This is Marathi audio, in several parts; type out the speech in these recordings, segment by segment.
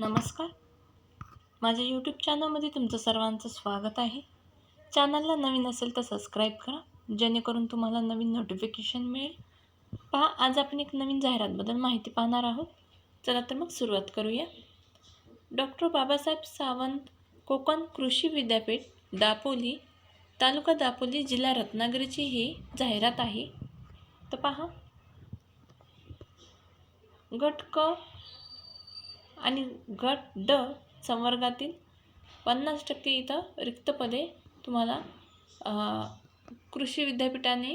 नमस्कार. माझ्या यूट्यूब चॅनलमध्ये तुमचं सर्वांचं स्वागत आहे. चॅनलला नवीन असेल तर सबस्क्राईब करा. जेणेकरून तुम्हाला नवीन नोटिफिकेशन मिळेल. पहा आज आपण एक नवीन जाहिरातबद्दल माहिती पाहणार आहोत. चला तर मग सुरुवात करूया. डॉक्टर बाबासाहेब सावंत कोकण कृषी विद्यापीठ दापोली तालुका दापोली जिल्हा रत्नागिरीची ही जाहिरात आहे. तर पहा. गट क आणि गट ड संवर्गातील पन्नास टक्के इथं रिक्त पदे तुम्हाला कृषी विद्यापीठाने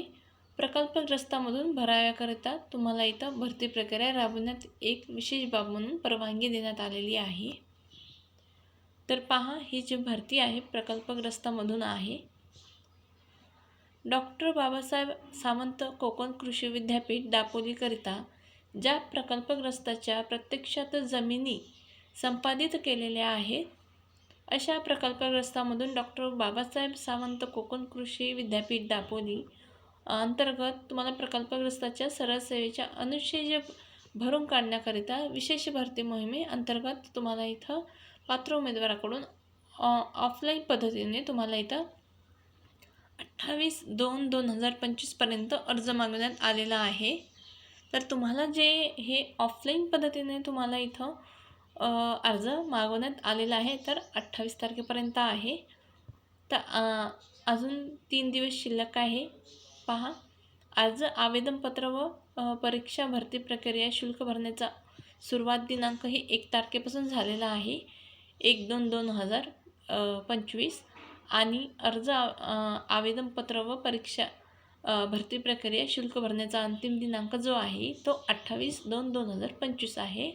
प्रकल्पग्रस्तामधून भराव्याकरिता तुम्हाला इथं भरती प्रक्रिया राबवण्यात एक विशेष बाब म्हणून परवानगी देण्यात आलेली आहे. तर पहा ही जी भरती आहे प्रकल्पग्रस्तामधून आहे. डॉक्टर बाबासाहेब सावंत कोकण कृषी विद्यापीठ दापोलीकरिता ज्या प्रकल्पग्रस्ताच्या प्रत्यक्षात जमिनी संपादित केलेल्या आहेत अशा प्रकल्पग्रस्तामधून डॉक्टर बाबासाहेब सावंत कोकण कृषी विद्यापीठ दापोली अंतर्गत तुम्हाला प्रकल्पग्रस्ताच्या सरळ सेवेच्या अनुशेष भरून काढण्याकरिता विशेष भरती मोहिमे अंतर्गत तुम्हाला इथं पात्र उमेदवाराकडून ऑफलाईन पद्धतीने तुम्हाला इथं अठ्ठावीस दोन दोन हजार पंचवीसपर्यंत अर्ज मागवण्यात आलेला आहे. तर तुम्हाला जे हे ऑफलाईन पद्धतीने तुम्हाला इथं अर्ज मागवण्यात आलेला आहे तर अठ्ठावीस तारखेपर्यंत आहे. तर अजून तीन दिवस शिल्लक आहे. पहा अर्ज आवेदनपत्र व परीक्षा भरती प्रक्रिया शुल्क भरण्याचा सुरुवात दिनांक ही एक तारखेपासून झालेला आहे. एक दोन दोन हजार पंचवीस. आणि अर्ज आवेदनपत्र व परीक्षा भरती प्रक्रिया शुल्क भरण्याचा अंतिम दिनांक जो आहे तो अठ्ठावीस दोन दोन हजार पंचवीस आहे.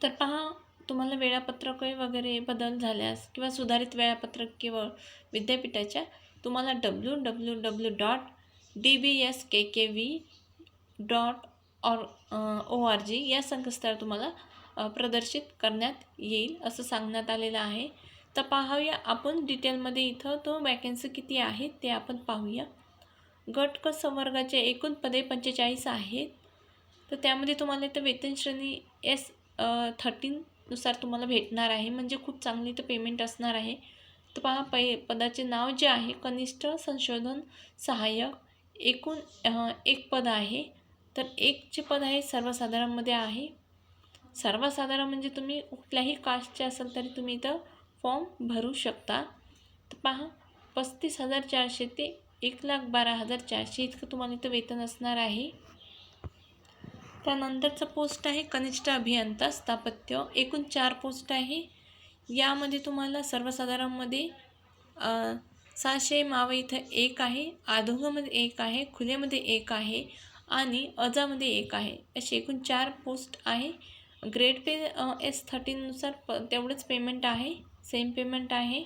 तर पहा तुम्हाला वेळापत्रक वगैरे बदल झाल्यास किंवा सुधारित वेळापत्रक केवळ विद्यापीठाच्या तुम्हाला W W W dot D B S K K V dot or O R G या संकेतस्थळ तुम्हाला प्रदर्शित करण्यात येईल असं सांगण्यात आलेलं आहे. तर पाहूया आपण डिटेलमध्ये इथं तो वॅकन्सी किती आहेत ते आपण पाहूया. गट क संवर्गाचे एकूण पदे पंचेचाळीस आहेत. तर त्यामध्ये तुम्हाला इथं वेतन श्रेणी एस थर्टीननुसार तुम्हाला भेटणार आहे. म्हणजे खूप चांगली इथं पेमेंट असणार आहे. तर पहा पै पदाचे नाव जे आहे कनिष्ठ संशोधन सहाय्यक एकूण एक पद आहे. तर एक जे पद आहे सर्वसाधारणमध्ये आहे. सर्वसाधारण म्हणजे तुम्ही कुठल्याही कास्टचे असाल तरी तुम्ही इथं फॉर्म भरू शकता. तर पहा पस्तीस हजार चारशे ते एक लाख बारा हजार चारशे इतकं तुम्हाला इथं वेतन असणार आहे. त्यानंतरचं पोस्ट आहे कनिष्ठ अभियंता स्थापत्य. एकूण चार पोस्ट आहे. यामध्ये तुम्हाला सर्वसाधारणमध्ये सहाशे मावं इथं एक आहे आधोगामध्ये एक आहे खुल्यामध्ये एक आहे आणि अजामध्ये एक आहे. असे एकूण चार पोस्ट आहे. ग्रेड पे एस थर्टीननुसार प तेवढंच पेमेंट आहे. सेम पेमेंट आहे.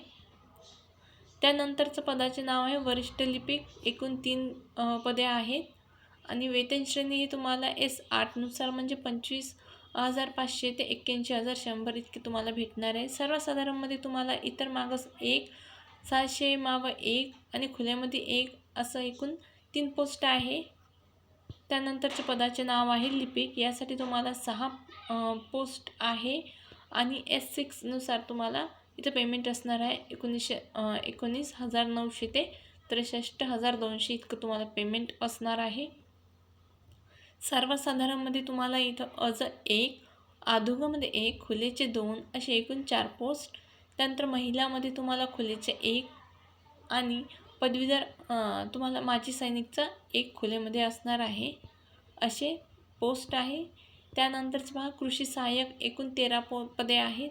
त्यानंतरचं पदाचे नाव आहे वरिष्ठ लिपिक एकूण तीन पदे आहेत. आणि वेतन श्रेणी ही तुम्हाला एस आठनुसार म्हणजे पंचवीस हजार पाचशे ते एक्क्याऐंशी हजार शंभर इतके तुम्हाला भेटणार आहे. सर्वसाधारणमध्ये तुम्हाला इतर मागास एक सहाशे मावं एक आणि खुल्यामध्ये एक असं एकूण तीन पोस्ट आहे. त्यानंतरचे पदाचे नाव आहे लिपिक यासाठी तुम्हाला सहा पोस्ट आहे. आणि एस सिक्सनुसार तुम्हाला इथं पेमेंट असणार आहे एकोणीसशे एकोणीस हजार नऊशे ते त्रेसष्ट हजार दोनशे इतकं तुम्हाला पेमेंट असणार आहे. सर्वसाधारणमध्ये तुम्हाला इथं अज एक आधुगामध्ये एक खुलेचे दोन असे एकूण चार पोस्ट त्यानंतर महिलामध्ये तुम्हाला खुलेचे एक आणि पदवीधर तुम्हाला माजी सैनिकचा एक खुलेमध्ये असणार आहे. असे पोस्ट आहे. त्यानंतरच पहा कृषी सहाय्यक एकूण तेरा पो पदे आहेत.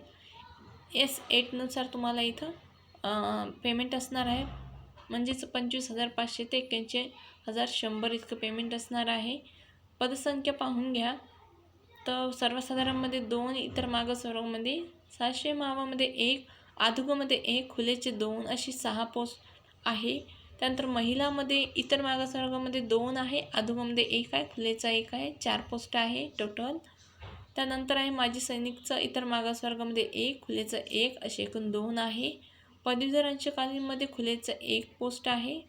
एस एटनुसार तुम्हाला इथं पेमेंट असणार आहे. म्हणजेच पंचवीस हजार पाचशे ते एक्क्याऐंशी हजार शंभर इतकं पेमेंट असणार आहे. पदसंख्या पाहून घ्या. तर सर्वसाधारणमध्ये दोन इतर मागसवर्गामध्ये सहाशे मावामध्ये एक आधुगामध्ये एक खुलेचे दोन अशी सहा पोस्ट आहे. त्यानंतर महिलामध्ये इतर मागासवर्गामध्ये दोन आहे अधोगामध्ये एक आहे खुलेचा एक आहे चार पोस्ट आहे टोटल त्यानंतर आहे माजी सैनिकचं इतर मागासवर्गामध्ये एक खुलेचं एक असे एकूण दोन आहे. पदवीधर अंशकालीनमध्ये खुलेचं एक पोस्ट आहे.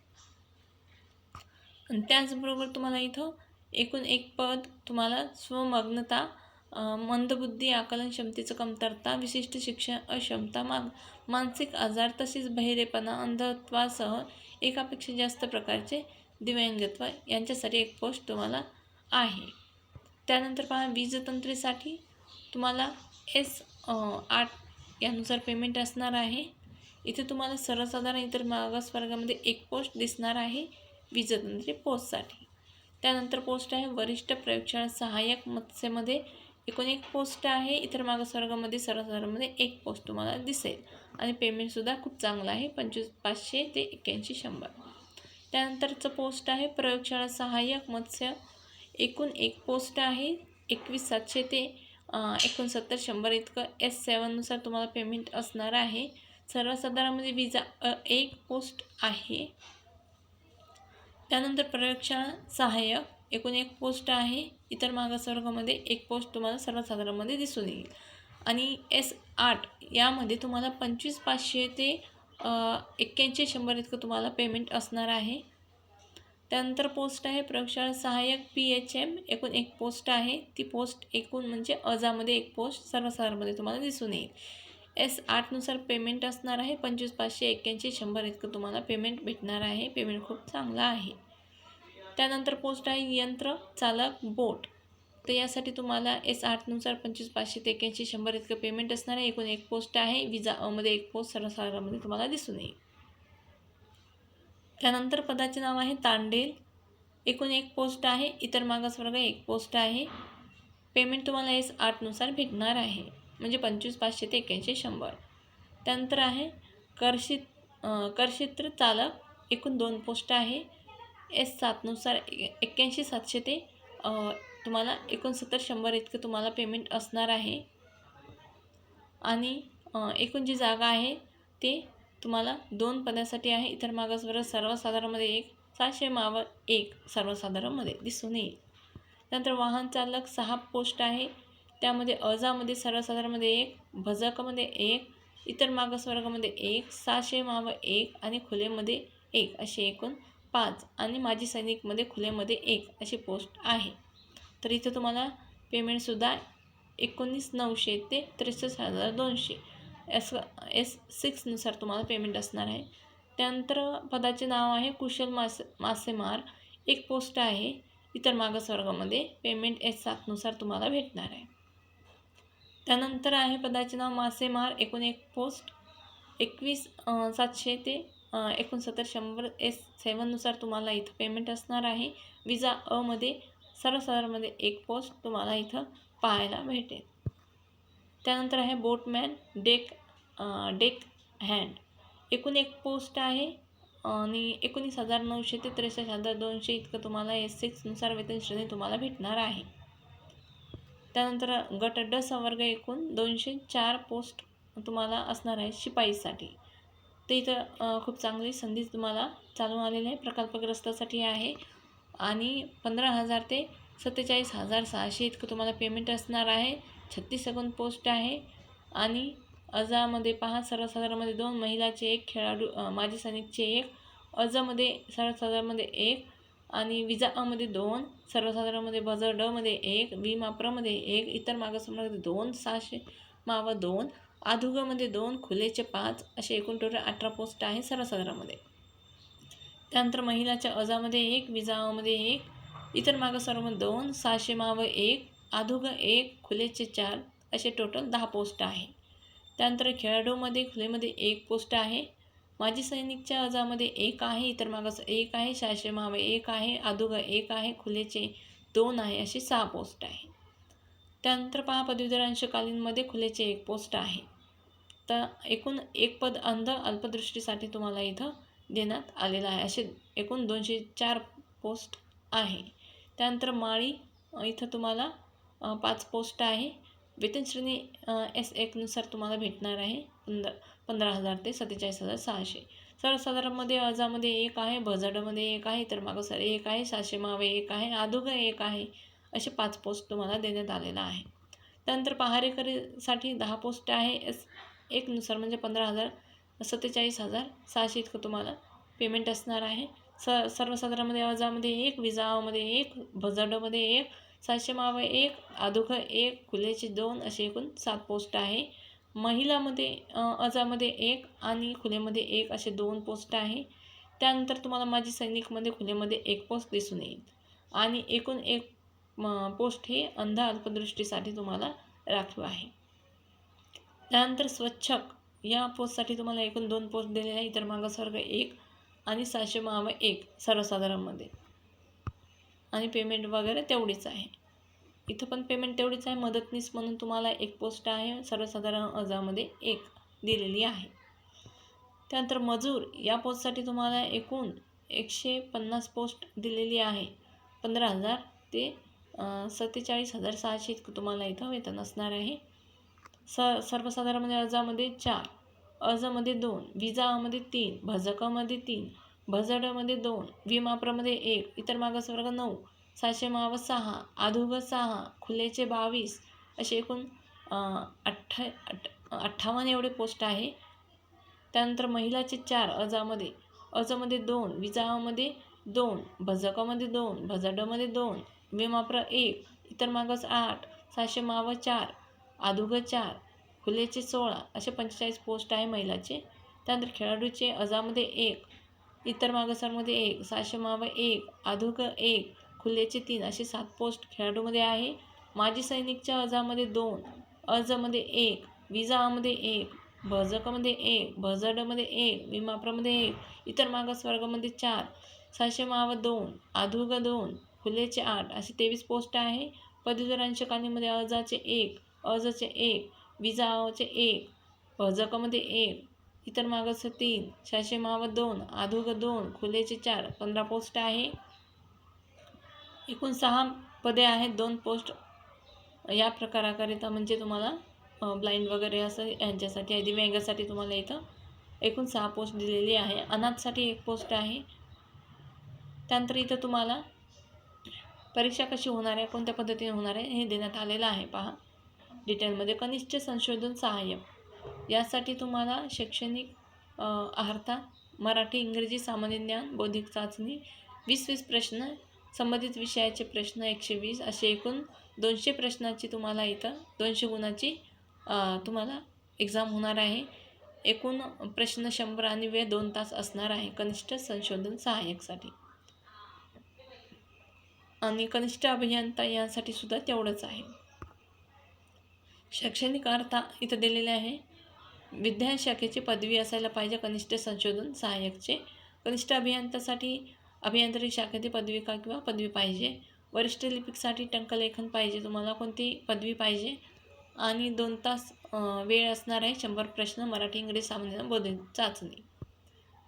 आणि त्याचबरोबर तुम्हाला इथं एकूण एक पद तुम्हाला स्वमग्नता मंदबुद्धी आकलन क्षमतेचं कमतरता विशिष्ट शिक्षण अक्षमता माग मानसिक आजार तसेच बहिरेपणा अंधत्वासह एकापेक्षा जास्त प्रकारचे दिव्यांगत्व यांच्यासाठी एक पोस्ट तुम्हाला आहे. त्यानंतर पहा वीजतंत्रीसाठी तुम्हाला एस आठ यानुसार पेमेंट असणार आहे. इथे तुम्हाला सर्वसाधारण इतर मागास वर्गामध्ये एक पोस्ट दिसणार आहे वीजतंत्री पोस्टसाठी त्यानंतर पोस्ट आहे वरिष्ठ प्रयोगशाळा सहाय्यक मत्स्यमध्ये एकूण एक पोस्ट आहे. इतर मागास वर्गामध्ये सर्वसाधारणमध्ये एक पोस्ट तुम्हाला दिसेल. आणि पेमेंटसुद्धा खूप चांगलं आहे पंचवीस पाचशे ते एक्क्याऐंशी शंभर. त्यानंतरचं पोस्ट आहे प्रयोगशाळा सहाय्यक मत्स्य एकूण एक पोस्ट आहे. एकवीस सातशे ते एकोणसत्तर शंभर इतकं एस सेवननुसार तुम्हाला पेमेंट असणार आहे. सर्वसाधारणमध्ये विजा एक पोस्ट आहे. त्यानंतर प्रयोगशाळा सहाय्यक एकूण एक पोस्ट आहे. इतर मागासवर्गामध्ये एक पोस्ट तुम्हाला सर्वसाधारणमध्ये दिसून येईल. आणि एस आठ यामध्ये तुम्हाला पंचवीस पाचशे ते एक्क्याऐंशी शंभर इतकं तुम्हाला पेमेंट असणार आहे. त्यानंतर पोस्ट आहे प्रयोगशाळा सहाय्यक पी एच एम एकूण एक पोस्ट आहे. ती पोस्ट एकूण म्हणजे अजामध्ये एक पोस्ट सर्वसाधारणमध्ये तुम्हाला दिसून येईल. एस आठनुसार पेमेंट असणार आहे. पंचवीस पाचशे एक्क्याऐंशी शंभर इतकं तुम्हाला पेमेंट भेटणार आहे. पेमेंट खूप चांगला आहे. त्यानंतर पोस्ट आहे यंत्र चालक बोट. तर यासाठी तुम्हाला एस आठनुसार पंचवीस पाचशे ते एक्याऐंशी शंभर इतकं पेमेंट असणार आहे. एकूण एक पोस्ट आहे. विजा अमध्ये एक पोस्ट सर्वसाधारणमध्ये तुम्हाला दिसून येईल. त्यानंतर पदाचे नाव आहे तांडेल. एकूण एक पोस्ट आहे. इतर मागासवर्ग एक पोस्ट आहे. पेमेंट तुम्हाला एस आठनुसार भेटणार आहे. म्हणजे पंचवीस पाचशे ते एक्याऐंशी शंभर. त्यानंतर आहे करशित करक्षेत्र चालक. एकूण दोन पोस्ट आहे. एस सातनुसार एक्क्याऐंशी सातशे ते तुम्हाला एकोणसत्तर शंभर इतकं तुम्हाला पेमेंट असणार आहे. आणि एकूण जी जागा आहे ते तुम्हाला दोन पदासाठी आहे. इतर मागासवर्ग सर्वसाधारणमध्ये एक सहाशे माव एक सर्वसाधारणमध्ये दिसून येईल. त्यानंतर वाहन चालक सहा पोस्ट आहे. त्यामध्ये अजामध्ये सर्वसाधारणमध्ये एक भजकमध्ये एक इतर मागासवर्गामध्ये एक सहाशे माव एक आणि खुलेमध्ये एक असे एकूण पाच आणि माजी सैनिकमध्ये खुलेमध्ये एक अशी पोस्ट आहे. तर इथं तुम्हाला पेमेंटसुद्धा एकोणीस नऊशे ते त्रेसष्ट हजार दोनशे. एस एस सिक्सनुसार तुम्हाला पेमेंट असणार आहे. त्यानंतर पदाचे नाव आहे कुशल मासे मासेमार. एक पोस्ट आहे. इतर मागासवर्गामध्ये पेमेंट एस सातनुसार तुम्हाला भेटणार आहे. त्यानंतर आहे पदाचे नाव मासेमार. एकूण एक पोस्ट एकवीस सातशे ते एकोणसत्तर शंभर एस सेवननुसार तुम्हाला इथं पेमेंट असणार आहे. विजा अमध्ये सर्वसाधारणमध्ये एक पोस्ट तुम्हाला इथं पाहायला भेटेल. त्यानंतर आहे बोटमॅन डेक डेक हँड. एकूण एक पोस्ट आहे आणि एकोणीस हजार नऊशे ते त्रेसष्ट हजार दोनशे इतकं तुम्हाला एस सिक्सनुसार वेतन श्रेणी तुम्हाला भेटणार आहे. त्यानंतर गट ड संवर्ग एकूण दोनशे चार पोस्ट तुम्हाला असणार आहे शिपाईसाठी. ते इथं खूप चांगली संधी तुम्हाला चालून आलेली आहे प्रकल्पग्रस्तासाठी आहे. आणि पंधरा हजार ते सत्तेचाळीस हजार सहाशे इतकं तुम्हाला पेमेंट असणार आहे. छत्तीस सेकंद पोस्ट आहे. आणि अजामध्ये पहा सर्वसाधारणमध्ये दोन महिलाचे एक खेळाडू माजी सैनिकचे एक अजामध्ये सर्वसाधारणमध्ये एक आणि विजा अमध्ये दोन सर्वसाधारणमध्ये बजर डमध्ये एक वी एक इतर मागासवर्गामध्ये दोन सहाशे मावा दोन आधुगमध्ये दोन खुलेचे पाच असे एकूण टोटल अठरा पोस्ट आहे सर्वसाधारणमध्ये. त्यानंतर महिलाच्या अजामध्ये एक विजामध्ये एक इतर मागासवर्गामध्ये दोन सहाशे मावं एक आधुग एक खुलेचे चार असे टोटल दहा पोस्ट आहे. त्यानंतर खेळाडूमध्ये खुलेमध्ये एक पोस्ट आहे. माजी सैनिकच्या अर्जामध्ये एक आहे इतर मागास एक आहे सहाशे माव एक आहे आधुग एक आहे खुलेचे दोन आहे अशी सहा पोस्ट आहे. त्यानंतर पहा पदवीधर अंशकालीनमध्ये खुलेचे एक पोस्ट आहे. तर एकूण एक पद अंध अल्पदृष्टीसाठी तुम्हाला इथं देण्यात आलेलं आहे. असे एकूण दोनशे चार पोस्ट आहे. त्यानंतर माळी इथं तुम्हाला पाच पोस्ट आहे. वेतनश्रेणी एस एकनुसार तुम्हाला भेटणार आहे पंधरा पंधरा हजार ते सत्तेचाळीस हजार सहाशे. सर्वसाधारणमध्ये अजामध्ये एक आहे भजाडमध्ये एक आहे तर मागासवर एक आहे सहाशे मावे एक आहे आधुग एक आहे असे पाच पोस्ट तुम्हाला देण्यात आलेला आहे. त्यानंतर पहारेकरीसाठी दहा पोस्ट आहे एस एकनुसार म्हणजे पंधरा हजार सत्तेचाळीस हजार सहाशे इतकं तुम्हाला पेमेंट असणार आहे. स सर्वसाधारणमध्ये अजामध्ये एक विजामध्ये एक भजडमध्ये एक सातशे माव एक अधुख एक खुलेचे दोन असे एकूण सात पोस्ट आहे. महिलामध्ये अजामध्ये एक आणि खुलेमध्ये एक असे दोन पोस्ट आहे. त्यानंतर तुम्हाला माझी सैनिकमध्ये खुलेमध्ये एक पोस्ट दिसून येईल. आणि एकूण एक म, पोस्ट हे अंध अल्पदृष्टीसाठी तुम्हाला राखीव आहे. त्यानंतर स्वच्छक या पोस्टसाठी तुम्हाला एकूण दोन पोस्ट दिलेले आहे. इतर मागासवर्ग एक आणि सहाशे माव एक सर्वसाधारणमध्ये. आणि पेमेंट वगैरे तेवढीच आहे. इथं पण पेमेंट तेवढीच आहे. मदतनीस म्हणून तुम्हाला एक पोस्ट आहे. सर्वसाधारण अर्जामध्ये एक दिलेली आहे. त्यानंतर मजूर या पोस्टसाठी तुम्हाला एकूण एकशे पन्नास पोस्ट दिलेली आहे. पंधरा हजार ते सत्तेचाळीस हजार सहाशे इतकं तुम्हाला इथं वेतन असणार आहे. स सर्वसाधारणमध्ये अर्जामध्ये चार. अर्जामध्ये दोन. विजामध्ये तीन. भजकामध्ये तीन. भजडमध्ये दोन विमाप्रमध्ये एक इतर मागासवर्ग नऊ सहाशे माव सहा आधुग सहा खुलेचे बावीस असे एकूण अठ्ठा अठ अठ्ठावन्न एवढे पोस्ट आहे. त्यानंतर महिलाचे चार अजामध्ये अजामध्ये दोन विजामध्ये दोन भजकामध्ये दोन भजडमध्ये दोन विमाप्र एक इतर मागास आठ सहाशे माव चार आधुग चार खुलेचे सोळा असे पंचेचाळीस पोस्ट आहे महिलाचे. त्यानंतर खेळाडूचे अजामध्ये एक इतर मागासांमध्ये एक सहाशे माव एक आधुग एक खुलेचे तीन असे सात पोस्ट खेळाडूमध्ये आहे. माजी सैनिकच्या अजामध्ये दोन अर्जमध्ये एक विजामध्ये एक भजकामध्ये एक भजडमध्ये एक विमाप्रमध्ये एक इतर मागासवर्गामध्ये चार सहाशे माव दोन आधुग दोन खुलेचे आठ असे तेवीस पोस्ट आहे. पदवीधर अंशकालीमध्ये अर्जाचे एक अर्जाचे एक विजाचे एक भजकामध्ये एक इतर मागास तीन सहाशे मावत दोन आधोग दोन खुलेचे चार पंधरा पोस्ट आहे. एकूण सहा पदे आहेत दोन पोस्ट या प्रकाराकरिता म्हणजे तुम्हाला ब्लाइंड वगैरे असं यांच्यासाठी आहे दिव्यांगासाठी तुम्हाला इथं एकूण सहा पोस्ट दिलेली आहे. अनाथसाठी एक पोस्ट आहे. त्यानंतर इथं तुम्हाला परीक्षा कशी होणार आहे कोणत्या पद्धतीने होणार आहे हे देण्यात आलेलं आहे. पहा. डिटेलमध्ये कनिष्ठ संशोधन सहाय्यक. यासाठी तुम्हाला शैक्षणिक अर्हता मराठी इंग्रजी सामान्य ज्ञान बौद्धिक चाचणी वीस वीस प्रश्न संबंधित विषयाचे प्रश्न एकशे वीस असे एकूण दोनशे प्रश्नाची तुम्हाला इथं दोनशे गुणाची तुम्हाला एक्झाम होणार आहे. एकूण प्रश्न शंभर आणि वेळ दोन तास असणार आहे. कनिष्ठ संशोधन सहाय्यकसाठी. आणि कनिष्ठ अभियंता यांसाठी सुद्धा तेवढंच आहे. शैक्षणिक अर्था इथं दिलेले आहे. विज्ञान शाखेची पदवी असायला पाहिजे कनिष्ठ संशोधन सहाय्यकचे. कनिष्ठ अभियंतासाठी अभियांत्रिकी शाखेची पदविका किंवा पदवी पाहिजे? वरिष्ठ लिपिकसाठी टंकलेखन पाहिजे तुम्हाला कोणती पदवी पाहिजे? आणि दोन तास वेळ असणार आहे शंभर प्रश्न मराठी इंग्रजी सामान्य बोध चाचणी.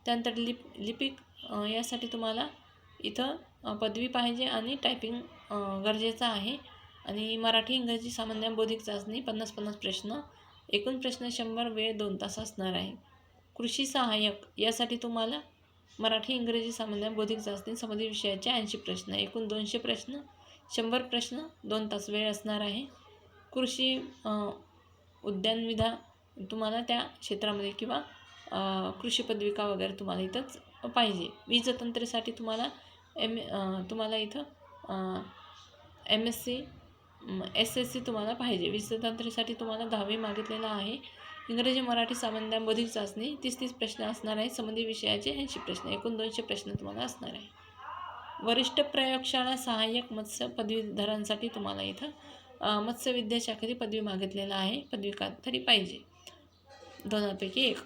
त्यानंतर लिप लिपिक यासाठी तुम्हाला इथं पदवी पाहिजे आणि टायपिंग गरजेचं आहे. आणि मराठी इंग्रजी सामान्य बौद्धिक चाचणी पन्नास पन्नास प्रश्न एकूण प्रश्न शंभर वेळ दोन तास असणार आहे. कृषी सहाय्यक यासाठी तुम्हाला मराठी इंग्रजी सामान्य बौद्धिक चाचणी संबंधित विषयाचे ऐंशी प्रश्न एकूण दोनशे प्रश्न शंभर प्रश्न दोन तास वेळ असणार आहे. कृषी उद्यानविधा तुम्हाला त्या क्षेत्रामध्ये किंवा कृषी पदविका वगैरे तुम्हाला इथंच पाहिजे. वीज तंत्रेसाठी तुम्हाला एम तुम्हाला इथं M S C S S C तुम्हाला पाहिजे. वीज तुम्हाला दहावी मागितलेला आहे. इंग्रजी मराठी संबंधांमधील चाचणी तीस तीस प्रश्न असणार आहे संबंधित विषयाचे ऐंशी प्रश्न एकूण दोनशे प्रश्न तुम्हाला असणार आहे. वरिष्ठ प्रयोगशाळा सहाय्यक मत्स्य पदवीधरांसाठी तुम्हाला इथं मत्स्य विद्याशाखेची पदवी मागितलेला आहे. पदविका तरी पाहिजे. दोनापैकी एक.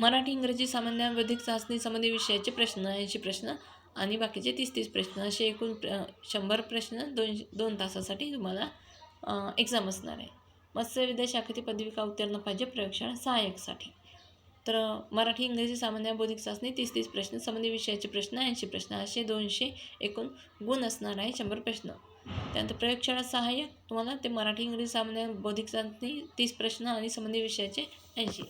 मराठी इंग्रजी सामान्य चाचणी संबंधी विषयाचे प्रश्न ऐंशी प्रश्न आणि बाकीचे तीस तीस प्रश्न असे एकूण प्र शंभर प्रश्न दोन दोन तासासाठी तुम्हाला एक्झाम असणार आहे. मत्स्य शाखेची पदविका उत्तीर्ण पाहिजे प्रयोगशाळा सहाय्यकसाठी. तर मराठी इंग्रजी सामान्य बौद्धिक चाचणी तीस तीस प्रश्न संबंधित विषयाचे प्रश्न ऐंशी प्रश्न असे दोनशे एकूण गुण असणार आहे शंभर प्रश्न. त्यानंतर प्रयोगशाळा सहाय्यक तुम्हाला ते मराठी इंग्रजी सामान्य बौद्धिक चाचणी तीस प्रश्न आणि संबंधित विषयाचे ऐंशी.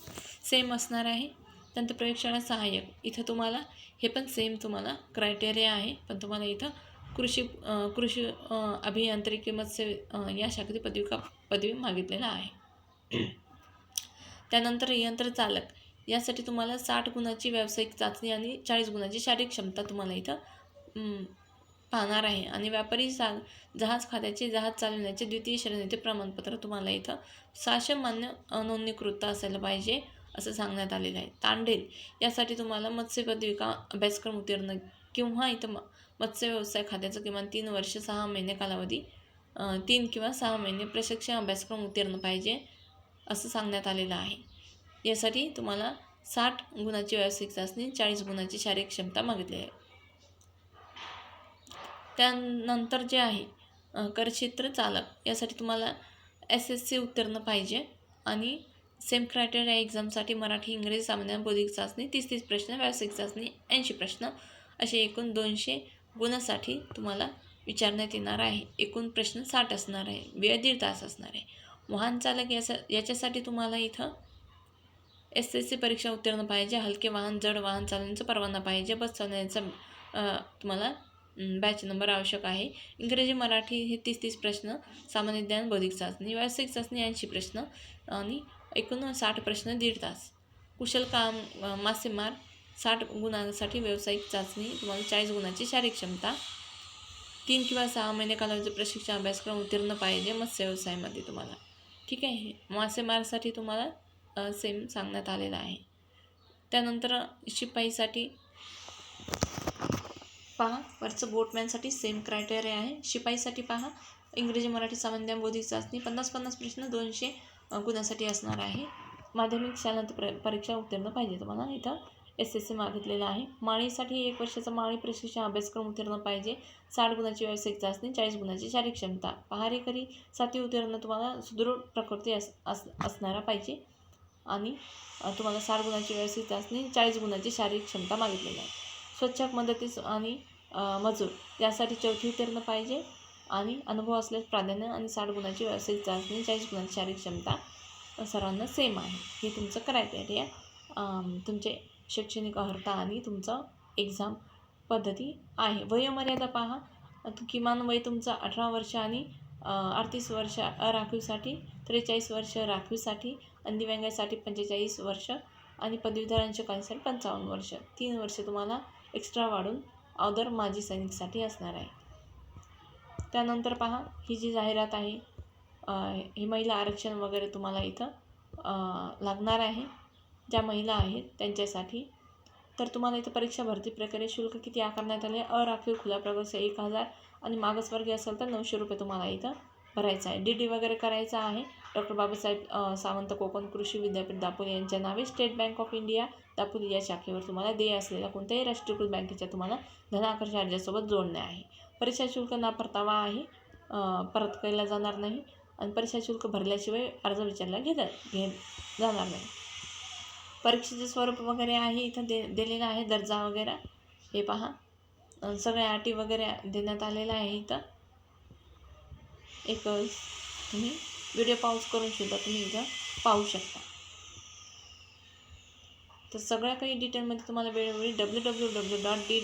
सेम असणार आहे. त्यानंतर प्रयोगशाळा सहाय्यक. इथं तुम्हाला हे पण सेम तुम्हाला क्रायटेरिया आहे. पण तुम्हाला इथं कृषी कृषी अभियांत्रिकी मत्स्य या शाखेची पदविका पदवी मागितलेला आहे. त्यानंतर यंत्रचालक यासाठी तुम्हाला साठ गुणाची व्यावसायिक चाचणी आणि चाळीस गुणाची शारीरिक क्षमता तुम्हाला इथं पाहणार आहे. आणि व्यापारी सा जहाज खात्याचे जहाज चालवण्याचे द्वितीय श्रेणीचे प्रमाणपत्र तुम्हाला इथं सहाशे मान्य नोंदणीकृत असायला पाहिजे. असं सांगण्यात आलेलं आहे. तांडेल यासाठी तुम्हाला मत्स्य पदविका अभ्यासक्रम उत्तीर्ण किंवा इथं मत्स्य व्यवसाय खात्याचं किमान तीन वर्ष सहा महिने कालावधी तीन किंवा सहा महिने प्रशिक्षण अभ्यासक्रम उत्तीर्ण पाहिजे असं सांगण्यात आलेलं आहे. यासाठी तुम्हाला साठ गुणाची व्यावसायिक चाचणी चाळीस गुणाची शारीरिक क्षमता मागितली आहे. त्यानंतर जे आहे करक्षेत्र चालक यासाठी तुम्हाला एस एस सी उत्तीर्ण पाहिजे आणि सेम क्रायटेरिया एक्झामसाठी मराठी इंग्रजी सामान्य बौद्धिक चाचणी तीस तीस प्रश्न व्यावसायिक चाचणी ऐंशी प्रश्न असे एकूण दोनशे गुणासाठी तुम्हाला विचारण्यात येणार आहे. एकूण प्रश्न साठ असणार आहे. वेळ दीड तास असणार आहे. वाहन चालक याचा याच्यासाठी तुम्हाला इथं एस एस सी परीक्षा उत्तीर्ण पाहिजे हलके वाहन जड वाहन चालवण्याचा परवाना पाहिजे बस चालवण्याचा तुम्हाला बॅच नंबर आवश्यक आहे. इंग्रजी मराठी हे तीस तीस प्रश्न सामान्य ज्ञान बौद्धिक चाचणी व्यावसायिक चाचणी ऐंशी प्रश्न आणि एकूण साठ प्रश्न दीड तास. कुशल काम मासेमार साठ गुणांसाठी व्यावसायिक चाचणी तुम्हाला चाळीस गुणाची शारीरिक क्षमता तीन किंवा सहा महिने कालावधीचे प्रशिक्षण अभ्यासक्रम उत्तीर्ण पाहिजे मत्स्य व्यवसायामध्ये तुम्हाला. ठीक आहे? मासेमारसाठी तुम्हाला सेम सांगण्यात आलेलं आहे. त्यानंतर शिपाईसाठी पहा वरचं बोटमॅनसाठी सेम क्रायटेरिया आहे. शिपाईसाठी पहा इंग्रजी मराठी सामान्य बोधी चाचणी पन्नास पन्नास प्रश्न दोनशे गुणासाठी असणार आहे? माध्यमिक शालांत प्र परीक्षा उत्तीर्ण पाहिजे तुम्हाला इथं एस एस सी मागितलेलं आहे. माळीसाठी एक वर्षाचा माळी प्रशिक्षण अभ्यासक्रम उत्तीर्ण पाहिजे. साठ गुणाची व्यावसायिक चाचणी चाळीस गुणाची शारीरिक क्षमता. पहारेकरी साठी उत्तीर्ण तुम्हाला सुदृढ प्रकृती अस अस असणारा पाहिजे. आणि तुम्हाला साठ गुणाची व्यावसायिक चाचणी चाळीस गुणाची शारीरिक क्षमता मागितलेली आहे. स्वच्छक मदतीस आणि मजूर यासाठी चौथी उत्तीर्ण पाहिजे. आणि अनुभव असल्यास प्राधान्य आणि साठ गुणाची व्यावसायिक चाचणी चाळीस गुणांची शारीरिक क्षमता सर्वांना सेम आहे. हे तुमचं क्रायटेरिया तुमचे शैक्षणिक अर्हता आणि तुमचं एक्झाम पद्धती आहे. वयोमर्यादा पहा. किमान वय तुमचं अठरा वर्ष आणि अडतीस वर्ष राखीवसाठी त्रेचाळीस वर्ष राखीवसाठी आणि दिव्यांगासाठी पंचेचाळीस वर्ष आणि पदवीधरांच्या काळासाठी पंचावन्न वर्ष. तीन वर्ष तुम्हाला एक्स्ट्रा वाढून अदर माजी सैनिकसाठी असणार आहे. त्यानंतर पहा ही जी जाहिरात आहे ही महिला आरक्षण वगैरे तुम्हाला इथं लागणार आहे. ज्या महिला आहेत त्यांच्यासाठी. तर तुम्हाला इथं परीक्षा भरती प्रक्रिया शुल्क किती आकारण्यात आले अराखीव खुला प्रवेश एक हजार आणि मागासवर्गीय असेल तर नऊशे रुपये तुम्हाला इथं भरायचं आहे. डी डी वगैरे करायचं आहे. डॉक्टर बाबासाहेब सावंत कोकण कृषी विद्यापीठ दापोली यांच्या नावे. State bank of India Dapoli या शाखेवर तुम्हाला देय असलेल्या कोणत्याही राष्ट्रीयकृत बँकेच्या तुम्हाला धनाकर अर्जासोबत जोडणे आहे. परीक्षा शुल्क ना परतावा आहे. परत केला जाणार नाही आणि परीक्षा शुल्क भरल्याशिवाय अर्ज विचारला घेता घे जाणार नाही. परीक्षेचे स्वरूप वगैरे आहे इथं दे दिलेलं आहे दर्जा वगैरे. हे पहा. सगळ्या अटी वगैरे देण्यात आलेल्या आहे इथं. एक तुम्ही व्हिडिओ पाऊस करून सुद्धा तुम्ही इथं पाहू शकता. तर सगळ्या काही डिटेलमध्ये तुम्हाला वेळोवेळी W W W dot D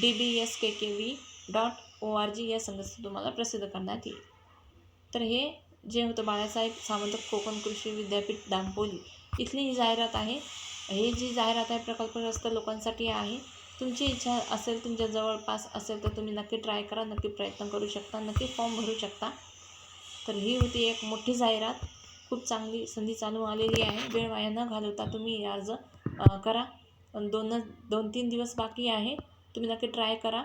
D B S K K V dot O R G या संस्थेत तुम्हाला प्रसिद्ध करण्यात येईल. तर हे जे होतं बाळासाहेब सावंत कोकण कृषी विद्यापीठ दांपोली इथली ही जाहिरात आहे ही जी जाहिरात आहे प्रकल्पग्रस्त लोकांसाठी आहे तुमची इच्छा असेल तुमच्या जवळपास असेल तर तुम्ही नक्की ट्राय करा नक्की प्रयत्न करू शकता नक्की फॉर्म भरू शकता. तर ही होती एक मोठी जाहिरात. खूप चांगली संधी चालू आलेली आहे. वेळ वाया न घालवता तुम्ही अर्ज करा पण दोन दोन तीन दिवस बाकी आहे. तुम्ही नक्की ट्राय करा.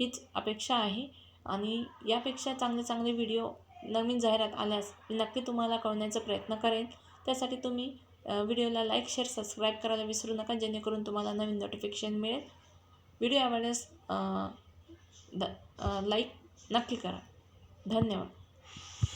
हीच अपेक्षा आहे. आणि यापेक्षा चांगले चांगले व्हिडिओ नवीन जाहिरात आल्यास मी नक्की तुम्हाला कळण्याचा प्रयत्न करेन. त्यासाठी तुम्ही व्हिडिओला लाईक शेअर सबस्क्राईब करायला विसरू नका जेणेकरून तुम्हाला नवीन नोटिफिकेशन मिळेल. व्हिडिओ आवडल्यास द लाईक नक्की करा. धन्यवाद.